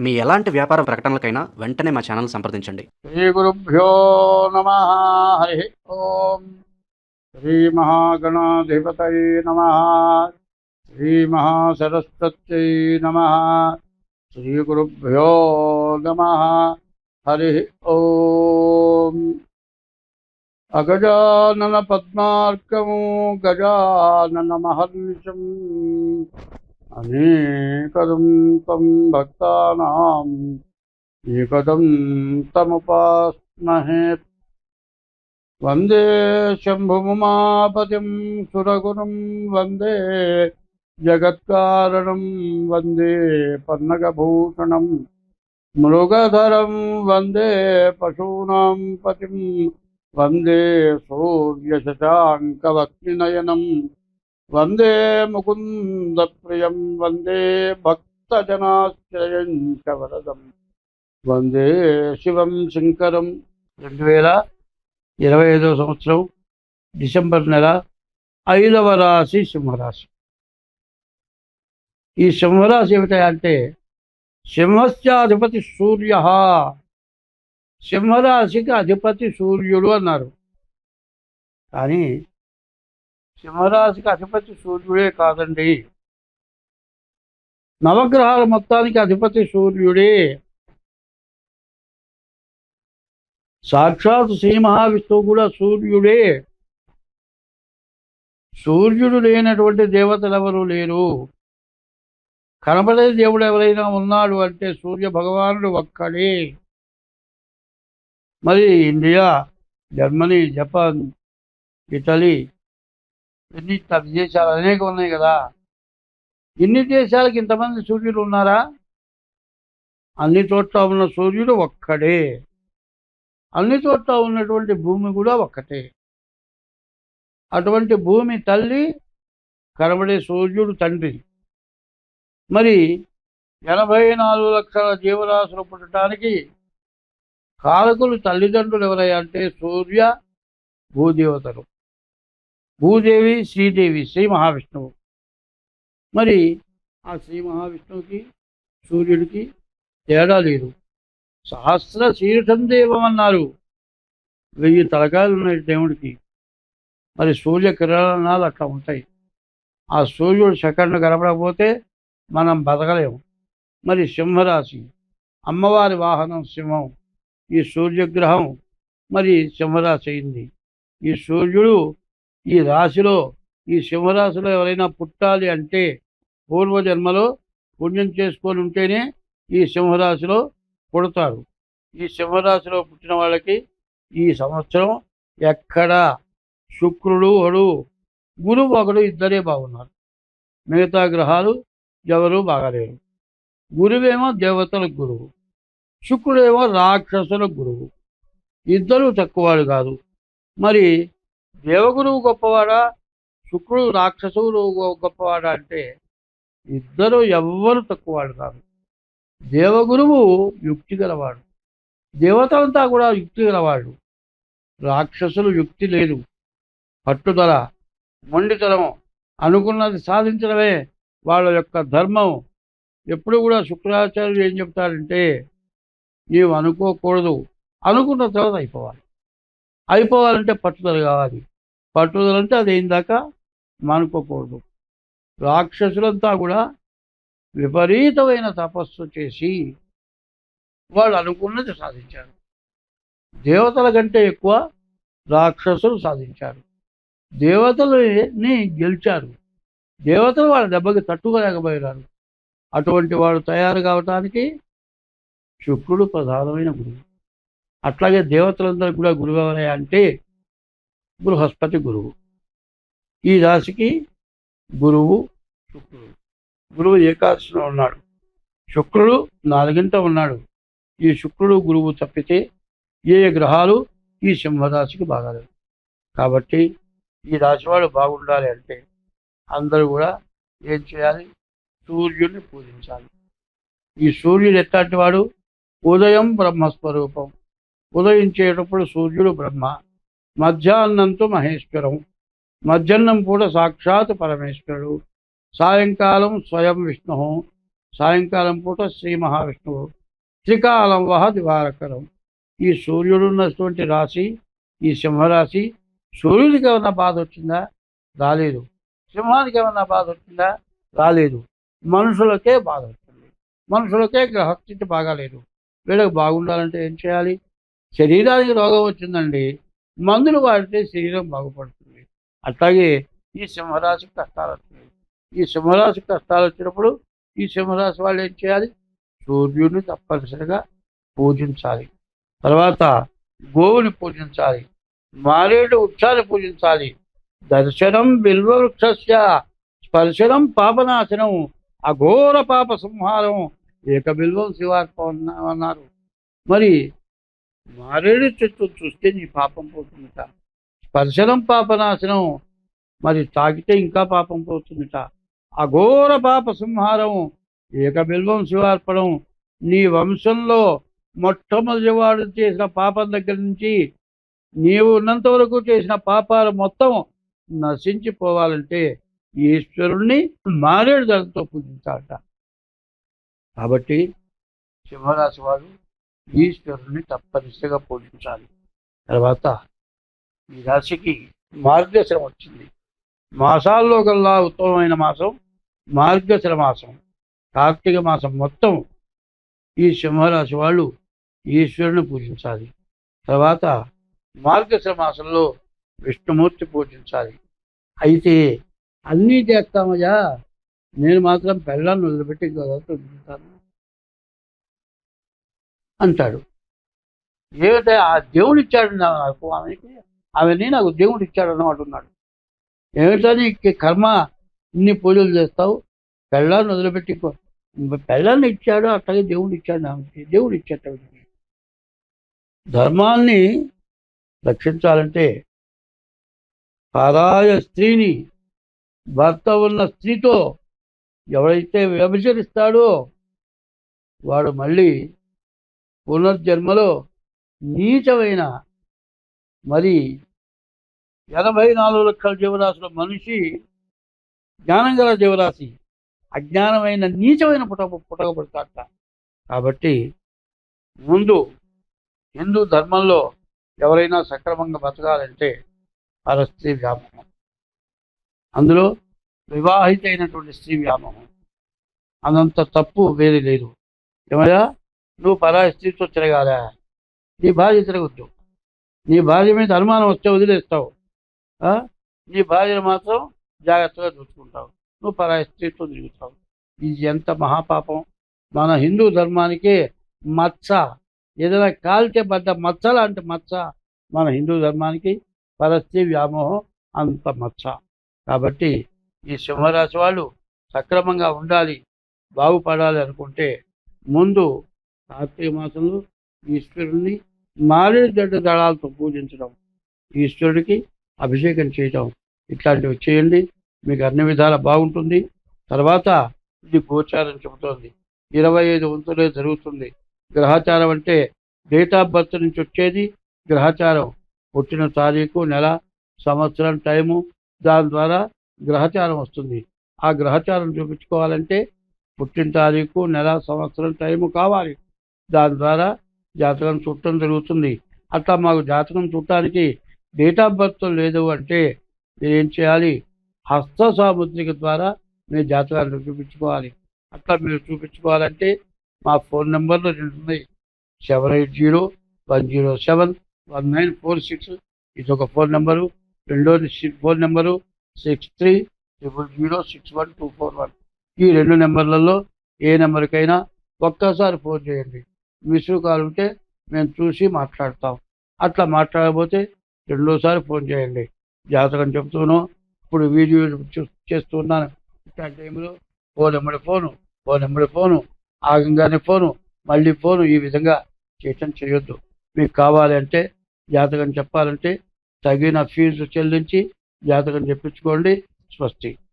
మీ ఎలాంటి వ్యాపార ప్రకటనలకైనా వెంటనే మా ఛానల్ సంప్రదించండి. శ్రీ గురుభ్యో నమ హరి ఓం. శ్రీ మహాగణాధిపతయే నమ. శ్రీ మహాసరస్వత్యై నమ. శ్రీ గురుభ్యో నమ హరి ఓం. అగజానన పద్మార్కము గజానన మహర్నిశం. अनेकदं तं भक्तानाम् एकदं तमुपास्महे वन्दे शम्भुमुमापतिं सुरगुरुं वन्दे जगत्कारणं वन्दे पन्नगभूषणं मृगधरं वन्दे पशूनां पतिं वन्दे सूर्यशशाङ्कवक्तिनयनम् వందే ముకుందప్రియం వందే భక్తజనాశ్రయం చ వరదం వందే శివం శంకరం రెండు వేల ఇరవై ఐదవ సంవత్సరం డిసెంబర్ నెల ఐదవ రాశి సింహరాశి। ఈ సింహరాశి ఏమిటంటే సింహస్యాధిపతి సూర్య సింహరాశికి అధిపతి సూర్యుడు అన్నారు। కానీ సింహరాశికి అధిపతి సూర్యుడే కాదండి. నవగ్రహాల మొత్తానికి అధిపతి సూర్యుడే. సాక్షాత్ శ్రీ మహావిష్ణువు కూడా సూర్యుడే. సూర్యుడు లేనటువంటి దేవతలు ఎవరు లేరు. కనబడే దేవుడు ఎవరైనా ఉన్నాడు అంటే సూర్య భగవానుడు ఒక్కడే. మరి ఇండియా జర్మనీ జపాన్ ఇటలీ ఎన్ని దేశాలు అనేక ఉన్నాయి కదా. ఇన్ని దేశాలకు ఇంతమంది సూర్యులు ఉన్నారా? అన్ని చోట్ల ఉన్న సూర్యుడు ఒక్కడే. అన్ని చోట్ల ఉన్నటువంటి భూమి కూడా ఒక్కటే. అటువంటి భూమి తల్లి కనబడే సూర్యుడు తండ్రి. మరి ఎనభై నాలుగు లక్షల జీవరాశులు పుట్టడానికి కారకులు తల్లిదండ్రులు ఎవరయ్యా అంటే సూర్య భూదేవతలు. భూదేవి శ్రీదేవి శ్రీ మహావిష్ణువు. మరి ఆ శ్రీ మహావిష్ణువుకి సూర్యుడికి తేడా లేదు. సహస్ర శీర్షం దేవం అన్నారు వెయ్యి తలకాయలు ఉన్నాయి దేవుడికి. మరి సూర్య కిరణాలు అట్లా ఉంటాయి. ఆ సూర్యుడు సెకండ్ గడపడకపోతే మనం బతకలేము. మరి సింహరాశి అమ్మవారి వాహనం సింహం ఈ సూర్యగ్రహం మరి సింహరాశి అయింది. ఈ సూర్యుడు ఈ రాశిలో ఈ సింహరాశిలో ఎవరైనా పుట్టాలి అంటే పూర్వజన్మలో పుణ్యం చేసుకొని ఉంటేనే ఈ సింహరాశిలో పుడతారు. ఈ సింహరాశిలో పుట్టిన వాళ్ళకి ఈ సంవత్సరం ఎక్కడ శుక్రుడు ఒకడు గురువు ఒకడు ఇద్దరే బాగున్నారు. మిగతా గ్రహాలు ఎవరు బాగాలేరు. గురువేమో దేవతల గురువు శుక్రుడేమో రాక్షసుల గురువు. ఇద్దరు తక్కువ కాదు. మరి దేవగురువు గొప్పవాడా? శుక్రుడు రాక్షసుడు గొప్పవాడా అంటే ఇద్దరు ఎవ్వరు తక్కువవాడు కాదు. దేవగురువు యుక్తి గలవాడు. దేవతలంతా కూడా యుక్తి గలవాడు రాక్షసులు యుక్తి లేదు. పట్టుదల మొండితనం అనుకున్నది సాధించడమే వాళ్ళ యొక్క ధర్మం. ఎప్పుడు కూడా శుక్రాచార్యులు ఏం చెప్తారంటే నీవు అనుకోకూడదు. అనుకున్న తర్వాత అయిపోవాలి. అయిపోవాలంటే పట్టుదల కావాలి. పట్టుదల అంటే అది అయిందాక మానుకోకూడదు. రాక్షసులంతా కూడా విపరీతమైన తపస్సు చేసి వాళ్ళు అనుకున్నది సాధించారు. దేవతల కంటే ఎక్కువ రాక్షసులు సాధించారు. దేవతలని గెలిచారు. దేవతలు వాళ్ళ దెబ్బకి తట్టుకోలేకపోయినారు. అటువంటి వాడు తయారు కావటానికి శుక్రుడు ప్రధానమైన గురువు. అట్లాగే దేవతలందరికీ కూడా గురువు ఎవరే అంటే బృహస్పతి గురువు. ఈ రాశికి గురువు శుక్రుడు. గురువు ఏకాదశిలో ఉన్నాడు. శుక్రుడు నాలుగింట ఉన్నాడు. ఈ శుక్రుడు గురువు తప్పితే ఏ గ్రహాలు ఈ సింహరాశికి బాగాలేదు కాబట్టి ఈ రాశివాడు బాగుండాలి అంటే అందరూ కూడా ఏం చేయాలి? సూర్యుడిని పూజించాలి. ఈ సూర్యుడు ఎట్లాంటి వాడు? ఉదయం బ్రహ్మస్వరూపం. ఉదయించేటప్పుడు సూర్యుడు బ్రహ్మ. మధ్యాహ్నంతో మహేశ్వరం మధ్యాహ్నం కూడా సాక్షాత్ పరమేశ్వరుడు సాయంకాలం స్వయం విష్ణు సాయంకాలం పూట శ్రీ మహావిష్ణువు త్రికాలం వహ దివారకరం. ఈ సూర్యుడు ఉన్నటువంటి రాశి ఈ సింహరాశి సూర్యుడికి ఏమన్నా బాధ వచ్చిందా? రాలేదు. సింహానికి ఏమన్నా బాధ వచ్చిందా? రాలేదు. మనుషులకే బాధ వచ్చింది. మనుషులకే గ్రహస్థితి బాగాలేదు. వీళ్ళకి బాగుండాలంటే ఏం చేయాలి? శరీరానికి రోగం వచ్చిందండి. మందులు వాడితే శరీరం బాగుపడుతుంది. అట్లాగే ఈ సింహరాశి కష్టాలు వచ్చినాయి ఈ సింహరాశి కష్టాలు వచ్చినప్పుడు ఈ సింహరాశి వాళ్ళు ఏం చేయాలి? సూర్యుడిని తప్పనిసరిగా పూజించాలి. తర్వాత గోవుని పూజించాలి. మారేడు వృక్షాన్ని పూజించాలి. దర్శనం బిల్వ బిల్వవృక్షస్య స్పర్శనం పాపనాశనం అఘోర పాప సంహారం ఏక బిల్వం శివార్పం అన్నారు. మరి మారేడు చెట్టు చూస్తే నీ పాపం పోతుందిట. స్పర్శనం పాపనాశనం. మరి తాకితే ఇంకా పాపం పోతుందిట. అఘోర పాప సంహారం ఏక బిల్వం శివార్పణం. నీ వంశంలో మొట్టమొదటి వాడు చేసిన పాపం దగ్గర నుంచి నీవు ఉన్నంత వరకు చేసిన పాపాలు మొత్తం నశించిపోవాలంటే ఈశ్వరుణ్ణి మారేడు దళంతో పూజించాలట. కాబట్టి సింహరాశి వారు ఈశ్వరుని తప్పనిసరిగా పూజించాలి. తర్వాత ఈ రాశికి మార్గశిరం వచ్చింది. మాసాల్లో కల్లా ఉత్తమమైన మాసం మార్గశిర మాసం. కార్తీక మాసం మొత్తం ఈ సింహరాశి వాళ్ళు ఈశ్వరుని పూజించాలి. తర్వాత మార్గశిర మాసంలో విష్ణుమూర్తి పూజించాలి. అయితే అన్నీ చేస్తామయ్యా. నేను మాత్రం పెళ్ళాన్ని వదిలిపెట్టి గదతో అంటాడు. ఏదైతే ఆ దేవుడు ఇచ్చాడు నాకు ఆమెకి ఆమెని నాకు దేవుడు ఇచ్చాడు అన్నమాట ఉన్నాడు ఏమిటని కర్మ ఇన్ని పూజలు చేస్తావు పెళ్ళాన్ని వదిలిపెట్టి పెళ్ళాన్ని ఇచ్చాడు అట్లాగే దేవుడు ఇచ్చాడు ఆమెకి దేవుడు ఇచ్చేట ధర్మాన్ని రక్షించాలంటే పరాయ స్త్రీని భర్త ఉన్న స్త్రీతో ఎవరైతే వ్యభిచరిస్తాడో వాడు మళ్ళీ పునర్జన్మలో నీచమైన మరి ఎనభై నాలుగు లక్షల జీవరాశుల మనిషి జ్ఞానం గల జీవరాశి అజ్ఞానమైన నీచమైన పుట పుట్టకబడతాట కాబట్టి ముందు హిందూ ధర్మంలో ఎవరైనా సక్రమంగా బతకాలంటే పరస్త్రీ వ్యామోహం. అందులో వివాహిత అయినటువంటి స్త్రీ వ్యామోహం. అనంత తప్పు వేరే లేదు. ఏమయ్యా? నువ్వు పరాయి స్త్రీతో తిరగాలా నీ భార్య తిరగొద్దు నీ భార్య మీద అనుమానం వస్తే వదిలేస్తావు. ఆ? నీ భార్యను మాత్రం జాగ్రత్తగా చూసుకుంటావు. నువ్వు పరాయి స్త్రీతో తిరుగుతావు. ఇది ఎంత మహాపాపం. మన హిందూ ధర్మానికి మచ్చ. ఏదైనా కాల్చే పడ్డ మచ్చ లాంటి మచ్చ మన హిందూ ధర్మానికి పరస్త్రీ వ్యామోహం అంత మచ్చ. కాబట్టి ఈ సింహరాశి వాళ్ళు సక్రమంగా ఉండాలి బాగుపడాలి అనుకుంటే ముందు కార్తీక మాసంలో ఈశ్వరుణ్ణి మారేడు గడ్డ దళాలతో పూజించడం ఈశ్వరుడికి అభిషేకం చేయడం ఇట్లాంటివి చేయండి. మీకు అన్ని విధాలా బాగుంటుంది. తర్వాత ఇది గోచారం చెబుతోంది. ఇరవై ఐదు వంతులే జరుగుతుంది. గ్రహచారం అంటే డేట్ ఆఫ్ బర్త్ నుంచి వచ్చేది గ్రహచారం. పుట్టిన తారీఖు నెల సంవత్సరం టైము దాని ద్వారా గ్రహచారం వస్తుంది. ఆ గ్రహచారం చూపించుకోవాలంటే పుట్టిన తారీఖు నెల సంవత్సరం టైము కావాలి. దాని ద్వారా జాతకం చూడటం జరుగుతుంది. అట్లా మాకు జాతకం చూడటానికి డేట్ ఆఫ్ బర్త్ లేదు అంటే మీరు ఏం చేయాలి? హస్త సాముద్రిక ద్వారా మీరు జాతకాన్ని చూపించుకోవాలి. అట్లా మీరు చూపించుకోవాలంటే మా ఫోన్ నెంబర్లు రెండు ఉన్నాయి. Seven eight zero one zero seven one nine four six ఇది ఒక ఫోన్ నెంబరు. రెండో C- phone number six three triple zero six one two four one. ఈ రెండు నెంబర్లలో ఏ నెంబర్కైనా ఒక్కసారి ఫోన్ చేయండి. మిస్డ్ కాల్ ఉంటే మేము చూసి మాట్లాడతాం. అట్లా మాట్లాడకపోతే రెండోసారి ఫోన్ చేయండి. జాతకం చెప్తూనో ఇప్పుడు వీడియో చేస్తున్నాను. ఇట్లాంటి టైంలో ఫోన్ ఎమ్మడి ఫోను ఫోన్ ఎమ్మడి ఫోను ఆగంగానే ఫోను మళ్ళీ ఫోను ఈ విధంగా చేయటం చేయొద్దు. మీకు కావాలంటే జాతకం చెప్పాలంటే తగిన ఫీజు చెల్లించి జాతకం చెప్పించుకోండి. స్వస్తి.